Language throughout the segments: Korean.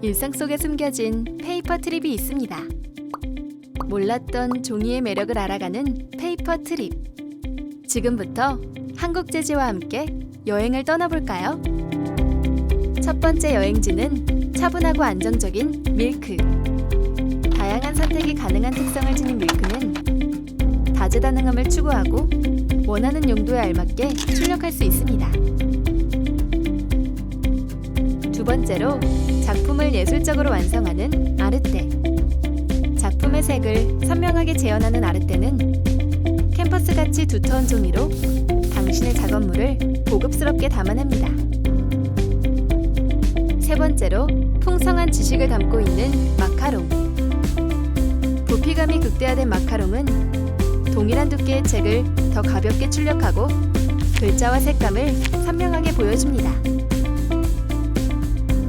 일상 속에 숨겨진 페이퍼 트립이 있습니다. 몰랐던 종이의 매력을 알아가는 페이퍼 트립. 지금부터 한국 재즈와 함께 여행을 떠나볼까요? 첫 번째 여행지는 차분하고 안정적인 밀크. 다양한 선택이 가능한 특성을 지닌 밀크는 다재다능함을 추구하고 원하는 용도에 알맞게 출력할 수 있습니다. 두 번째로 작품을 예술적으로 완성하는 아르떼. 작품의 색을 선명하게 재현하는 아르떼는 캔버스 같이 두터운 종이로 당신의 작업물을 고급스럽게 담아냅니다. 세 번째로 풍성한 지식을 담고 있는 마카롱. 부피감이 극대화된 마카롱은 동일한 두께의 책을 더 가볍게 출력하고 글자와 색감을 선명하게 보여줍니다.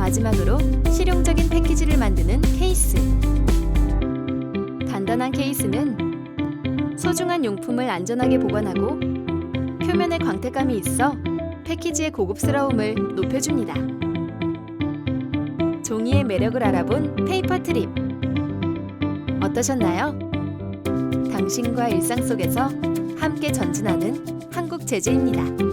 마지막으로 실용적인 패키지를 만드는 케이스. 단단한 케이스는 소중한 용품을 안전하게 보관하고 표면에 광택감이 있어 패키지의 고급스러움을 높여줍니다. 종이의 매력을 알아본 페이퍼 트립. 어떠셨나요? 당신과 일상 속에서 함께 전진하는 한국 재즈입니다.